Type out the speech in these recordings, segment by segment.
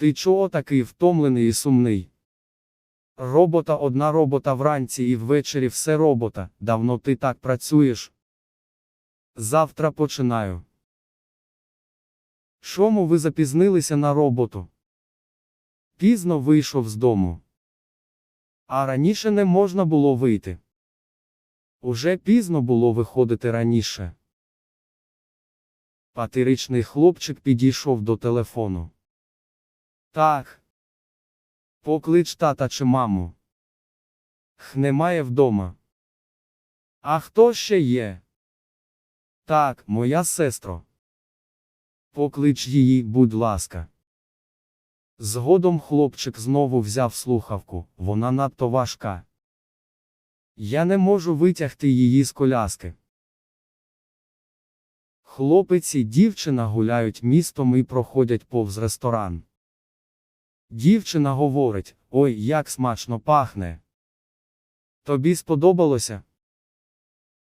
Ти чого такий втомлений і сумний? Робота одна робота вранці і ввечері все робота. Давно ти так працюєш? Завтра починаю. Чому ви запізнилися на роботу? Пізно вийшов з дому. А раніше не можна було вийти. Уже пізно було виходити раніше. Патиричний хлопчик підійшов до телефону. Так. Поклич тата чи маму. Х немає вдома. А хто ще є? Так, моя сестро. Поклич її, будь ласка. Згодом хлопчик знову взяв слухавку, вона надто важка. Я не можу витягти її з коляски. Хлопець і дівчина гуляють містом і проходять повз ресторан. Дівчина говорить: Ой, як смачно пахне. Тобі сподобалося?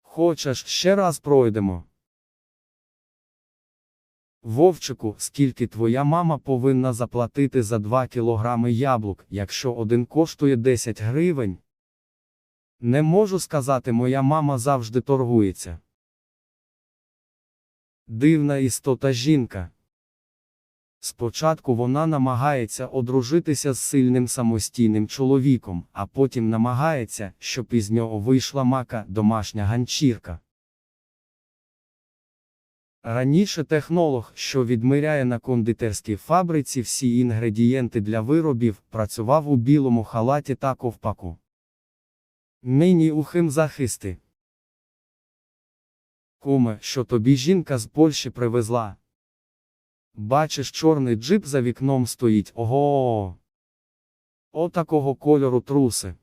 Хочеш, ще раз пройдемо. Вовчику, скільки твоя мама повинна заплатити за 2 кілограми яблук, якщо один коштує 10 гривень? Не можу сказати, моя мама завжди торгується. Дивна істота жінка. Спочатку вона намагається одружитися з сильним самостійним чоловіком, а потім намагається, щоб із нього вийшла мака домашня ганчірка. Раніше технолог, що відмиряє на кондитерській фабриці всі інгредієнти для виробів, працював у білому халаті та ковпаку. Нині у химзахисти. Куме, що тобі жінка з Польщі привезла. Бачиш, чорний джип за вікном стоїть. Ого. Отакого кольору труси.